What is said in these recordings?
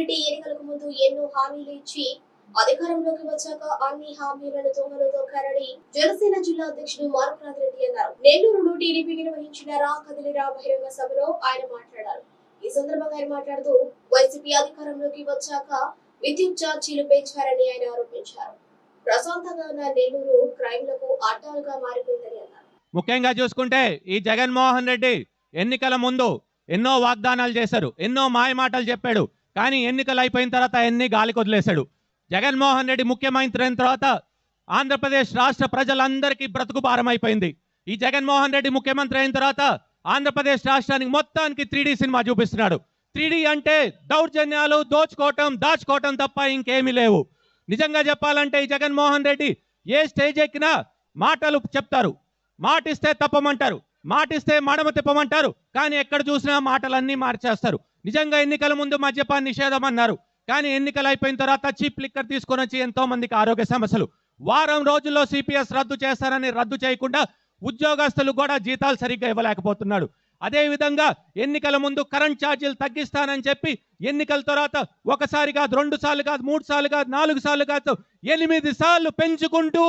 రెడ్డి ఎన్నికలకు ముందు ఎన్నో హామీలు ఇచ్చి అధికారంలోకి వచ్చాక అన్ని హామీలను తొంగలు తొక్కారని జనసేన జిల్లా అధ్యక్షుడు మారుప్రాంత్ రెడ్డి అన్నారు. నెల్లూరులో టీడీపీ నిర్వహించిన రా కదిలిరా బహిరంగ సభలో ఆయన మాట్లాడారు. ఈ సందర్భంగా ఆయన మాట్లాడుతూ వైసీపీ అధికారంలోకి వచ్చాక విద్యుత్ ఛార్జీలు పెంచారని ఆయన ఆరోపించారు. ప్రశాంతంగా ఉన్న నెల్లూరు క్రైమ్లకు అడ్డాలుగా మారిపోయిందని అన్నారు. ముఖ్యంగా చూసుకుంటే ఈ జగన్మోహన్ రెడ్డి ఎన్నికల ముందు ఎన్నో వాగ్దానాలు చేశారు ఎన్నో మాయమాటలు చెప్పాడు కానీ ఎన్నికలు అయిపోయిన తర్వాత ఎన్ని గాలికి వదిలేశాడు. జగన్మోహన్ రెడ్డి ముఖ్యమంత్రి అయిన తర్వాత ఆంధ్రప్రదేశ్ రాష్ట్ర ప్రజలందరికీ బ్రతుకు భారం అయిపోయింది ఈ జగన్మోహన్ రెడ్డి ముఖ్యమంత్రి అయిన తర్వాత ఆంధ్రప్రదేశ్ రాష్ట్రానికి మొత్తానికి త్రీడీ సినిమా చూపిస్తున్నాడు. త్రీ అంటే దౌర్జన్యాలు దోచుకోవటం దాచుకోవటం తప్ప ఇంకేమీ లేవు. నిజంగా చెప్పాలంటే ఈ జగన్మోహన్ రెడ్డి ఏ స్టేజ్ ఎక్కినా మాటలు చెప్తారు. మాటిస్తే తప్పమంటారు. మాటిస్తే మడమ తిప్పమంటారు. కానీ ఎక్కడ చూసినా మాటలన్నీ మార్చేస్తారు. నిజంగా ఎన్నికల ముందు మద్యపాన్ని నిషేధం అన్నారు కానీ ఎన్నికలు అయిపోయిన తర్వాత చీప్ లిక్కర్ తీసుకొని వచ్చి ఎంతో మందికి ఆరోగ్య సమస్యలు. వారం రోజుల్లో సిపిఎస్ రద్దు చేస్తారని రద్దు చేయకుండా ఉద్యోగస్తులు కూడా జీతాలు సరిగ్గా ఇవ్వలేకపోతున్నాడు. అదేవిధంగా ఎన్నికల ముందు కరెంట్ ఛార్జీలు తగ్గిస్తానని చెప్పి ఎన్నికల తర్వాత ఒకసారి కాదు రెండు సార్లు కాదు మూడు సార్లు కాదు నాలుగు సార్లు కాదు ఎనిమిది సార్లు పెంచుకుంటూ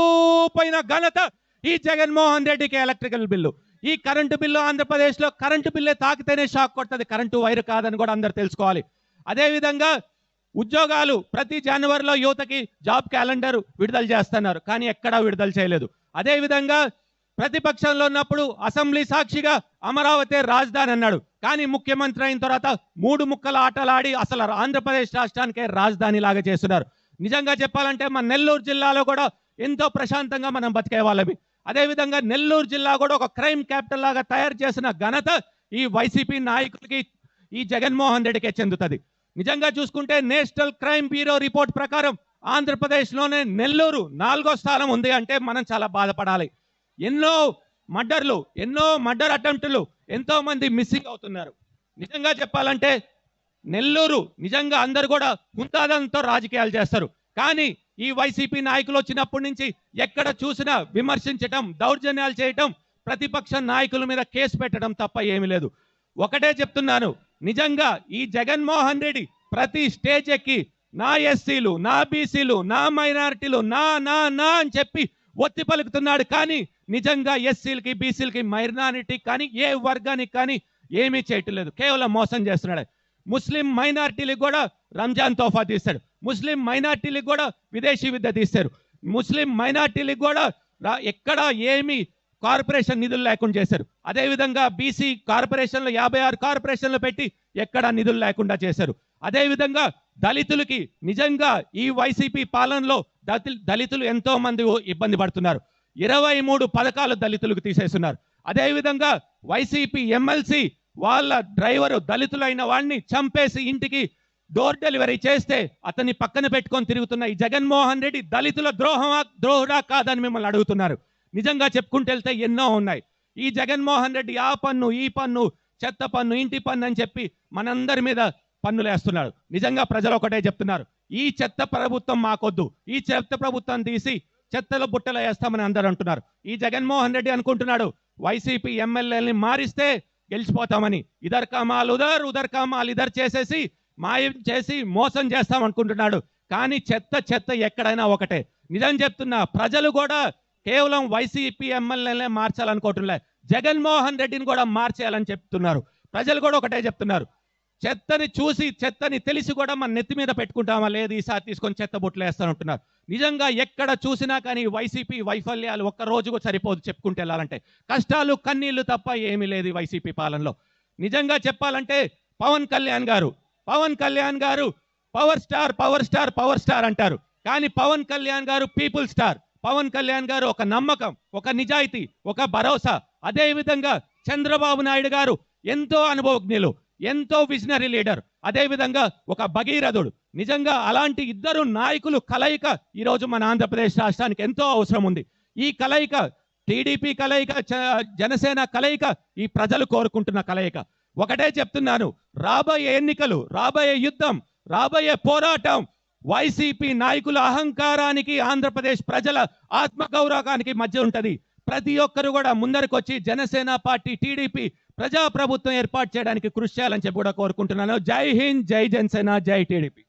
పోయిన ఘనత ఈ జగన్మోహన్ రెడ్డికి ఎలక్ట్రికల్ బిల్లు. ఈ కరెంటు బిల్లు ఆంధ్రప్రదేశ్లో కరెంటు బిల్లే తాకితేనే షాక్ కొట్టదు. కరెంటు వైర్ కాదని కూడా అందరు తెలుసుకోవాలి. అదేవిధంగా ఉద్యోగాలు ప్రతి జనవరిలో యువతకి జాబ్ క్యాలెండర్ విడుదల చేస్తున్నారు. కానీ ఎక్కడా విడుదల చేయలేదు. అదేవిధంగా ప్రతిపక్షంలో ఉన్నప్పుడు అసెంబ్లీ సాక్షిగా అమరావతి రాజధాని అన్నాడు. కానీ ముఖ్యమంత్రి అయిన తర్వాత మూడు ముక్కల ఆటలాడి అసలు ఆంధ్రప్రదేశ్ రాష్ట్రానికే రాజధాని లాగా చేస్తున్నారు. నిజంగా చెప్పాలంటే మన నెల్లూరు జిల్లాలో కూడా ఎంతో ప్రశాంతంగా మనం బతికే వాళ్ళమి. అదేవిధంగా నెల్లూరు జిల్లా కూడా ఒక క్రైమ్ క్యాపిటల్ లాగా తయారు చేసిన ఘనత ఈ వైసీపీ నాయకులకి ఈ జగన్మోహన్ రెడ్డికే చెందుతుంది. నిజంగా చూసుకుంటే నేషనల్ క్రైమ్ బ్యూరో రిపోర్ట్ ప్రకారం ఆంధ్రప్రదేశ్లోనే నెల్లూరు నాలుగో స్థానం ఉంది అంటే మనం చాలా బాధపడాలి. ఎన్నో మర్డర్లు ఎన్నో మర్డర్ అటెంప్టులు ఎంతో మంది మిస్సింగ్ అవుతున్నారు. నిజంగా చెప్పాలంటే నెల్లూరు నిజంగా అందరు కూడా హుందాదంతో రాజకీయాలు చేస్తారు. కానీ ఈ వైసీపీ నాయకులు వచ్చినప్పటి నుంచి ఎక్కడ చూసినా విమర్శించటం దౌర్జన్యాలు చేయటం ప్రతిపక్ష నాయకుల మీద కేసు పెట్టడం తప్ప ఏమీ లేదు. ఒకటే చెప్తున్నాను నిజంగా ఈ జగన్మోహన్ రెడ్డి ప్రతి స్టేజ్ ఎక్కి నా ఎస్సీలు నా బీసీలు నా మైనారిటీలు నా నా నా అని చెప్పి ఒత్తి పలుకుతున్నాడు. కానీ నిజంగా ఎస్సీలకి బీసీలకి మైనారిటీ కానీ ఏ వర్గానికి కానీ ఏమీ చేయటం లేదు. కేవలం మోసం చేస్తున్నాడు. ముస్లిం మైనారిటీలకు కూడా రంజాన్ తోఫా తీస్తాడు. ముస్లిం మైనార్టీలకు కూడా విదేశీ విద్య తీస్తారు. ముస్లిం మైనార్టీలకు కూడా రా- ఎక్కడ ఏమి కార్పొరేషన్ నిధులు లేకుండా చేశారు అదేవిధంగా బీసీ కార్పొరేషన్లు యాభై ఆరు కార్పొరేషన్లు పెట్టి ఎక్కడ నిధులు లేకుండా చేశారు అదేవిధంగా దళితులకి నిజంగా ఈ వైసీపీ పాలనలో దళితులు దళితులు ఎంతో మంది ఇబ్బంది పడుతున్నారు. ఇరవై మూడు పథకాలు దళితులకు తీసేస్తున్నారు. అదేవిధంగా వైసీపీ ఎమ్మెల్సీ వాళ్ళ డ్రైవరు దళితులైన వాడిని చంపేసి ఇంటికి డోర్ డెలివరీ చేస్తే అతన్ని పక్కన పెట్టుకొని తిరుగుతున్న ఈ జగన్మోహన్ రెడ్డి దళితుల ద్రోహమా ద్రోహుడా కాదని మిమ్మల్ని అడుగుతున్నారు. నిజంగా చెప్పుకుంటూ వెళ్తే ఎన్నో ఉన్నాయి. ఈ జగన్మోహన్ రెడ్డి ఆ పన్ను ఈ పన్ను చెత్త పన్ను ఇంటి పన్ను అని చెప్పి మనందరి మీద పన్నులు వేస్తున్నాడు. నిజంగా ప్రజలు ఒకటే చెప్తున్నారు. ఈ చెత్త ప్రభుత్వం మాకొద్దు. ఈ చెత్త ప్రభుత్వం తీసి చెత్తల బుట్టలు వేస్తామని అందరూ అంటున్నారు. ఈ జగన్మోహన్ రెడ్డి అనుకుంటున్నాడు వైసీపీ ఎమ్మెల్యేని మారిస్తే గెలిచిపోతామని. ఇదర్ కమాల్ ఉదర్ ఉదర్ కమాల్ ఇదర్ చేసేసి మాయం చేసి మోసం చేస్తాం అనుకుంటున్నాడు. కానీ చెత్త చెత్త ఎక్కడైనా ఒకటే. నిజం చెప్తున్నా ప్రజలు కూడా కేవలం వైసీపీ ఎమ్మెల్యేలే మార్చాలనుకోవట్లే. జగన్మోహన్ రెడ్డిని కూడా మార్చేయాలని చెప్తున్నారు. ప్రజలు కూడా ఒకటే చెప్తున్నారు. చెత్తని చూసి చెత్తని తెలిసి కూడా మన నెత్తి మీద పెట్టుకుంటామా? లేదు ఈసారి తీసుకొని చెత్త బుట్టలు వేస్తానంటున్నారు. నిజంగా ఎక్కడ చూసినా కానీ వైసీపీ వైఫల్యాలు ఒక్క రోజుకు సరిపోదు చెప్పుకుంటూ వెళ్ళాలంటే. కష్టాలు కన్నీళ్ళు తప్ప ఏమీ లేదు వైసీపీ పాలనలో. నిజంగా చెప్పాలంటే పవన్ కళ్యాణ్ గారు పవన్ కళ్యాణ్ గారు power star power star power star అంటారు. కానీ పవన్ కళ్యాణ్ గారు పీపుల్ స్టార్. పవన్ కళ్యాణ్ గారు ఒక నమ్మకం ఒక నిజాయితీ ఒక భరోసా. అదేవిధంగా చంద్రబాబు నాయుడు గారు ఎంతో అనుభవజ్ఞులు ఎంతో విజనరీ లీడర్. అదేవిధంగా ఒక భగీరథుడు. నిజంగా అలాంటి ఇద్దరు నాయకులు కలయిక ఈరోజు మన ఆంధ్రప్రదేశ్ రాష్ట్రానికి ఎంతో అవసరం ఉంది. ఈ కలయిక టీడీపీ కలయిక జనసేన కలయిక ఈ ప్రజలు కోరుకుంటున్న కలయిక. ఒకటే చెప్తున్నాను రాబోయే ఎన్నికలు రాబోయే యుద్ధం రాబోయే పోరాటం వైసీపీ నాయకుల అహంకారానికి ఆంధ్రప్రదేశ్ ప్రజల ఆత్మగౌరవానికి మధ్య ఉంటది. ప్రతి ఒక్కరు కూడా ముందరకొచ్చి జనసేన పార్టీ టీడీపీ ప్రజాప్రభుత్వం ఏర్పాటు చేయడానికి కృషి చేయాలని చెప్పి కూడా కోరుకుంటున్నాను. జై హింద్ జై జనసేన జై టీడీపీ.